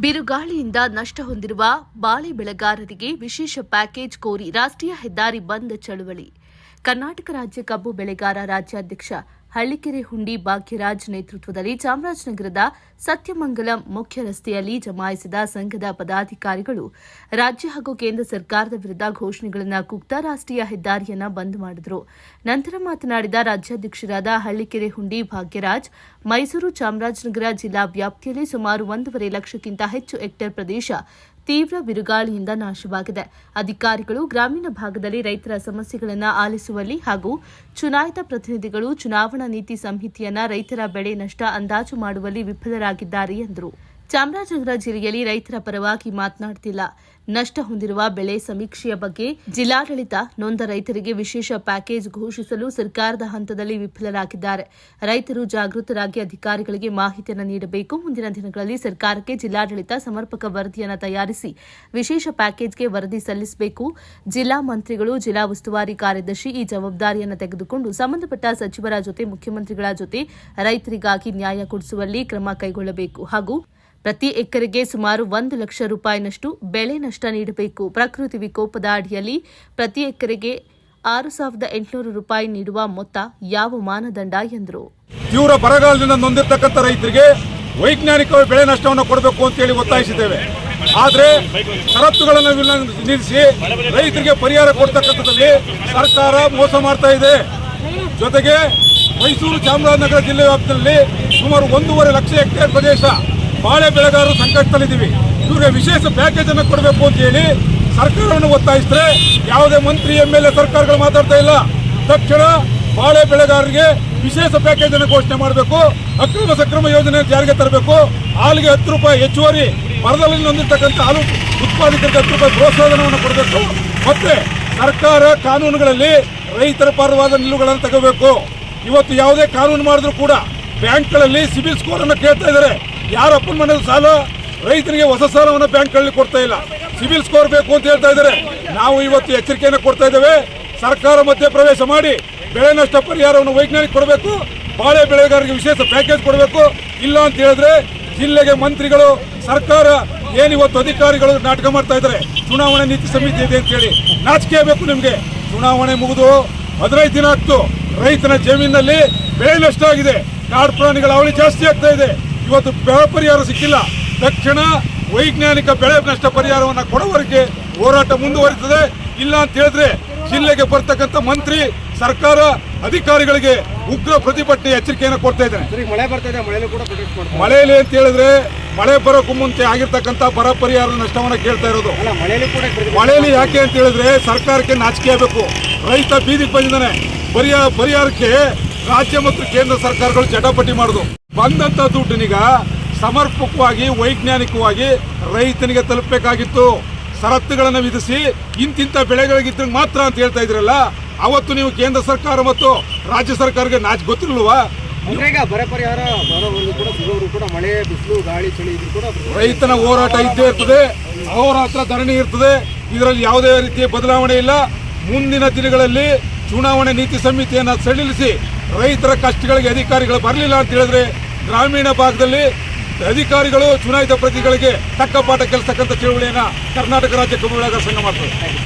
ಬಿರುಗಾಳಿಯಿಂದ ನಷ್ಟ ಹೊಂದಿರುವ ಬಾಳೆ ಬೆಳೆಗಾರರಿಗೆ ವಿಶೇಷ ಪ್ಯಾಕೇಜ್ ಕೋರಿ ರಾಷ್ಟ್ರೀಯ ಹೆದ್ದಾರಿ ಬಂದ್ ಚಳುವಳಿ. ಕರ್ನಾಟಕ ರಾಜ್ಯ ಕಬ್ಬು ಬೆಳೆಗಾರ ರಾಜ್ಯಾಧ್ಯಕ್ಷ ಹಳ್ಳಿಕೆರೆ ಹುಂಡಿ ಭಾಗ್ಯರಾಜ್ ನೇತೃತ್ವದಲ್ಲಿ ಚಾಮರಾಜನಗರದ ಸತ್ಯಮಂಗಲಂ ಮುಖ್ಯ ರಸ್ತೆಯಲ್ಲಿ ಜಮಾಯಿಸಿದ ಸಂಘದ ಪದಾಧಿಕಾರಿಗಳು ರಾಜ್ಯ ಹಾಗೂ ಕೇಂದ್ರ ಸರ್ಕಾರದ ವಿರುದ್ಧ ಘೋಷಣೆಗಳನ್ನು ಕೂಗ್ತಾ ರಾಷ್ಟ್ರೀಯ ಹೆದ್ದಾರಿಯನ್ನ ಬಂದ್ ಮಾಡಿದರು. ನಂತರ ಮಾತನಾಡಿದ ರಾಜ್ಯಾಧ್ಯಕ್ಷರಾದ ಹಳ್ಳಿಕೆರೆ ಹುಂಡಿ ಭಾಗ್ಯರಾಜ್, ಮೈಸೂರು ಚಾಮರಾಜನಗರ ಜಿಲ್ಲಾ ವ್ಯಾಪ್ತಿಯಲ್ಲಿ ಸುಮಾರು ಒಂದೂವರೆ ಲಕ್ಷಕ್ಕಿಂತ ಹೆಚ್ಚು ಹೆಕ್ಟೇರ್ ಪ್ರದೇಶ ತೀವ್ರ ಬಿರುಗಾಳಿಯಿಂದ ನಾಶವಾಗಿದೆ. ಅಧಿಕಾರಿಗಳು ಗ್ರಾಮೀಣ ಭಾಗದಲ್ಲಿ ರೈತರ ಸಮಸ್ಯೆಗಳನ್ನು ಆಲಿಸುವಲ್ಲಿ ಹಾಗೂ ಚುನಾಯಿತ ಪ್ರತಿನಿಧಿಗಳು ಚುನಾವಣಾ ನೀತಿ ಸಂಹಿತೆಯನ್ನ ರೈತರ ಬೆಳೆ ನಷ್ಟ ಅಂದಾಜು ಮಾಡುವಲ್ಲಿ ವಿಫಲರಾಗಿದ್ದಾರೆ ಎಂದರು. ಚಾಮರಾಜನಗರ ಜಿಲ್ಲೆಯಲ್ಲಿ ರೈತರ ಪರವಾಗಿ ಮಾತನಾಡುತ್ತಿಲ್ಲ ನಷ್ಟ ಹೊಂದಿರುವ ಬೆಳೆ ಸಮೀಕ್ಷೆಯ ಬಗ್ಗೆ ಜಿಲ್ಲಾಡಳಿತ ನೊಂದ ರೈತರಿಗೆ ವಿಶೇಷ ಪ್ಯಾಕೇಜ್ ಘೋಷಿಸಲು ಸರ್ಕಾರದ ಹಂತದಲ್ಲಿ ವಿಫಲರಾಗಿದ್ದಾರೆ. ರೈತರು ಜಾಗೃತರಾಗಿ ಅಧಿಕಾರಿಗಳಿಗೆ ಮಾಹಿತಿಯನ್ನು ನೀಡಬೇಕು. ಮುಂದಿನ ದಿನಗಳಲ್ಲಿ ಸರ್ಕಾರಕ್ಕೆ ಜಿಲ್ಲಾಡಳಿತ ಸಮರ್ಪಕ ವರದಿಯನ್ನು ತಯಾರಿಸಿ ವಿಶೇಷ ಪ್ಯಾಕೇಜ್ಗೆ ವರದಿ ಸಲ್ಲಿಸಬೇಕು. ಜಿಲ್ಲಾ ಮಂತ್ರಿಗಳು, ಜಿಲ್ಲಾ ಉಸ್ತುವಾರಿ ಕಾರ್ಯದರ್ಶಿ ಈ ಜವಾಬ್ದಾರಿಯನ್ನು ತೆಗೆದುಕೊಂಡು ಸಂಬಂಧಪಟ್ಟ ಸಚಿವರ ಜೊತೆ, ಮುಖ್ಯಮಂತ್ರಿಗಳ ಜೊತೆ ರೈತರಿಗಾಗಿ ನ್ಯಾಯ ಕೊಡಿಸುವಲ್ಲಿ ಕ್ರಮ ಕೈಗೊಳ್ಳಬೇಕು. ಹಾಗೂ ಪ್ರತಿ ಎಕರೆಗೆ ಸುಮಾರು ಒಂದು ಲಕ್ಷ ರೂಪಾಯಿನಷ್ಟು ಬೆಳೆ ನಷ್ಟ ನೀಡಬೇಕು. ಪ್ರಕೃತಿ ವಿಕೋಪದ ಅಡಿಯಲ್ಲಿ ಪ್ರತಿ ಎಕರೆಗೆ ಆರು ಸಾವಿರದ ಎಂಟುನೂರು ರೂಪಾಯಿ ನೀಡುವ ಮೊತ್ತ ಯಾವ ಮಾನದಂಡ ಎಂದರು. ತೀವ್ರ ಬರಗಾಲದಿಂದ ನೊಂದಿರ್ತಕ್ಕಂಥ ರೈತರಿಗೆ ವೈಜ್ಞಾನಿಕವಾಗಿ ಬೆಳೆ ನಷ್ಟವನ್ನು ಕೊಡಬೇಕು ಅಂತೇಳಿ ಒತ್ತಾಯಿಸಿದ್ದೇವೆ. ಆದರೆ ಷರತ್ತುಗಳನ್ನು ನಿಲ್ಲಿಸಿ ರೈತರಿಗೆ ಪರಿಹಾರ ಕೊಡ್ತಕ್ಕಂಥದ್ದಲ್ಲಿ ಸರ್ಕಾರ ಮೋಸ ಮಾಡ್ತಾ ಇದೆ. ಜೊತೆಗೆ ಮೈಸೂರು ಚಾಮರಾಜನಗರ ಜಿಲ್ಲೆ ವ್ಯಾಪ್ತಿಯಲ್ಲಿ ಸುಮಾರು ಒಂದೂವರೆ ಲಕ್ಷ ಹೆಕ್ಟೇರ್ ಪ್ರದೇಶ ಬಾಳೆ ಬೆಳೆಗಾರರು ಸಂಕಷ್ಟದಲ್ಲಿದ್ದೀವಿ. ಇವರಿಗೆ ವಿಶೇಷ ಪ್ಯಾಕೇಜ್ ಅನ್ನು ಕೊಡಬೇಕು ಅಂತ ಹೇಳಿ ಸರ್ಕಾರವನ್ನು ಒತ್ತಾಯಿಸಿದ್ರೆ ಯಾವುದೇ ಮಂತ್ರಿ ಎಂ ಎಲ್ ಎ ಸರ್ಕಾರಗಳು ಮಾತಾಡ್ತಾ ಇಲ್ಲ. ತಕ್ಷಣ ಬಾಳೆ ಬೆಳೆಗಾರರಿಗೆ ವಿಶೇಷ ಪ್ಯಾಕೇಜ್ ಅನ್ನು ಘೋಷಣೆ ಮಾಡಬೇಕು. ಅಕ್ರಮ ಸಕ್ರಮ ಯೋಜನೆ ಜಾರಿಗೆ ತರಬೇಕು. ಹಾಲಿಗೆ ಹತ್ತು ರೂಪಾಯಿ ಹೆಚ್ಚುವರಿ ಮರದಲ್ಲಿ ಹೊಂದಿರತಕ್ಕಂಥ ಹಾಲು ಉತ್ಪಾದಕರಿಗೆ ಹತ್ತು ರೂಪಾಯಿ ಪ್ರೋತ್ಸಾಹನವನ್ನು ಕೊಡಬೇಕು. ಮತ್ತೆ ಸರ್ಕಾರ ಕಾನೂನುಗಳಲ್ಲಿ ರೈತರ ಪರವಾದ ನಿಲುವುಗಳನ್ನು ತಗೋಬೇಕು. ಇವತ್ತು ಯಾವುದೇ ಕಾನೂನು ಮಾಡಿದ್ರು ಕೂಡ ಬ್ಯಾಂಕ್ಗಳಲ್ಲಿ ಸಿಬಿಲ್ ಸ್ಕೋರ್ ಅನ್ನು ಕೇಳ್ತಾ ಇದ್ದಾರೆ. ಯಾರ ಅಪ್ಪನ ಮನೆ ಸಾಲ ರೈತರಿಗೆ ಹೊಸ ಸಾಲವನ್ನು ಬ್ಯಾಂಕ್ಗಳಲ್ಲಿ ಕೊಡ್ತಾ ಇಲ್ಲ. ಸಿಬಿಲ್ ಸ್ಕೋರ್ ಬೇಕು ಅಂತ ಹೇಳ್ತಾ ಇದ್ದಾರೆ. ನಾವು ಇವತ್ತು ಎಚ್ಚರಿಕೆಯನ್ನು ಕೊಡ್ತಾ ಇದ್ದೇವೆ. ಸರ್ಕಾರ ಮಧ್ಯೆ ಪ್ರವೇಶ ಮಾಡಿ, ಬೆಳೆ ನಷ್ಟ ಪರಿಹಾರವನ್ನು ವೈಜ್ಞಾನಿಕ ಕೊಡಬೇಕು, ಬಾಳೆ ಬೆಳೆಗಾರರಿಗೆ ವಿಶೇಷ ಪ್ಯಾಕೇಜ್ ಕೊಡಬೇಕು. ಇಲ್ಲ ಅಂತ ಹೇಳಿದ್ರೆ ಜಿಲ್ಲೆಗೆ ಮಂತ್ರಿಗಳು, ಸರ್ಕಾರ ಏನಿವತ್ತು ಅಧಿಕಾರಿಗಳು ನಾಟಕ ಮಾಡ್ತಾ ಇದ್ದಾರೆ? ಚುನಾವಣೆ ನೀತಿ ಸಮಿತಿ ಇದೆ ಅಂತ ಹೇಳಿ. ನಾಚಿಕೆ ಬೇಕು ನಿಮಗೆ. ಚುನಾವಣೆ ಮುಗಿದು ಹದಿನೈದು ದಿನ ಆಗ್ತು ರೈತನ ಜಮೀನಿನಲ್ಲಿ ಬೆಳೆ ನಷ್ಟ ಆಗಿದೆ. ಕಾಡು ಪ್ರಾಣಿಗಳ ಅವಳಿ ಜಾಸ್ತಿ ಆಗ್ತಾ ಇದೆ. ಇವತ್ತು ಬೆಳೆ ಪರಿಹಾರ ಸಿಕ್ಕಿಲ್ಲ. ತಕ್ಷಣ ವೈಜ್ಞಾನಿಕ ಬೆಳೆ ನಷ್ಟ ಪರಿಹಾರವನ್ನು ಕೊಡುವವರೆಗೆ ಹೋರಾಟ ಮುಂದುವರಿತದೆ. ಇಲ್ಲ ಅಂತ ಹೇಳಿದ್ರೆ ಜಿಲ್ಲೆಗೆ ಬರ್ತಕ್ಕಂಥ ಮಂತ್ರಿ ಸರ್ಕಾರ ಅಧಿಕಾರಿಗಳಿಗೆ ಉಗ್ರ ಪ್ರತಿಭಟನೆ ಎಚ್ಚರಿಕೆಯನ್ನು ಕೊಡ್ತಾ ಇದ್ದೇನೆ. ಸರಿ ಮಳೆ ಬರ್ತಾ ಇದೆ ಮಳೆಯಲ್ಲಿ ಅಂತ ಹೇಳಿದ್ರೆ ಮಳೆ ಬರೋಕ್ಕೂ ಮುಂಚೆ ಆಗಿರ್ತಕ್ಕಂಥ ಬರ ಪರಿಹಾರ ನಷ್ಟವನ್ನು ಕೇಳ್ತಾ ಇರೋದು. ಮಳೆಯಲ್ಲಿ ಯಾಕೆ ಅಂತ ಹೇಳಿದ್ರೆ ಸರ್ಕಾರಕ್ಕೆ ನಾಚಿಕೆ ಆಗಬೇಕು. ರೈತ ಬೀದಿಗೆ ಬಂದಿದ್ದಾನೆ. ಪರಿಹಾರ ಪರಿಹಾರಕ್ಕೆ ರಾಜ್ಯ ಮತ್ತು ಕೇಂದ್ರ ಸರ್ಕಾರಗಳು ಜಟಾಪಟಿ ಮಾಡುದು. ಬಂದಂತ ದುಡ್ಡಿನೀಗ ಸಮರ್ಪಕವಾಗಿ ವೈಜ್ಞಾನಿಕವಾಗಿ ರೈತನಿಗೆ ತಲುಪಬೇಕಾಗಿತ್ತು. ಷರತ್ತುಗಳನ್ನು ವಿಧಿಸಿ ಇಂತಿಂತ ಬೆಳೆಗಳಿಗಿದ್ದಾಗ ಮಾತ್ರ ಅಂತ ಹೇಳ್ತಾ ಇದ್ರಲ್ಲ ಅವತ್ತು ನೀವು ಕೇಂದ್ರ ಸರ್ಕಾರ ಮತ್ತು ರಾಜ್ಯ ಸರ್ಕಾರಕ್ಕೆ ನಾಚ್ ಗೊತ್ತಿರಲ್ವಾ ಈಗ ಬರ ಪರಿಹಾರ ಬರೋವರೆಗೂ ಕೂಡ ಸಿಗೋರು ಕೂಡ ಮಳೆ ಬಿಸಿಲು ಗಾಳಿ ಚಳಿ ಇದ್ರು ಕೂಡ ರೈತನ ಹೋರಾಟ ಇದ್ದೇ ಇರ್ತದೆ ಅವರ ಹತ್ರ ಧರಣಿ ಇರ್ತದೆ. ಇದರಲ್ಲಿ ಯಾವುದೇ ರೀತಿಯ ಬದಲಾವಣೆ ಇಲ್ಲ. ಮುಂದಿನ ದಿನಗಳಲ್ಲಿ ಚುನಾವಣೆ ನೀತಿ ಸಮಿತಿಯನ್ನು ಸಡಿಲಿಸಿ ರೈತರ ಕಷ್ಟಗಳಿಗೆ ಅಧಿಕಾರಿಗಳು ಬರಲಿಲ್ಲ ಅಂತ ಹೇಳಿದ್ರೆ ಗ್ರಾಮೀಣ ಭಾಗದಲ್ಲಿ ಅಧಿಕಾರಿಗಳು ಚುನಾಯಿತ ಪ್ರತಿಗಳಿಗೆ ತಕ್ಕ ಪಾಠ ಕೆಲಸಕ್ಕಂಥ ಚಳುವಳಿಯನ್ನು ಕರ್ನಾಟಕ ರಾಜ್ಯ ಕಬ್ಬು ಬೆಳೆಗಾರರ ಸಂಘ ಮಾಡ್ತದೆ.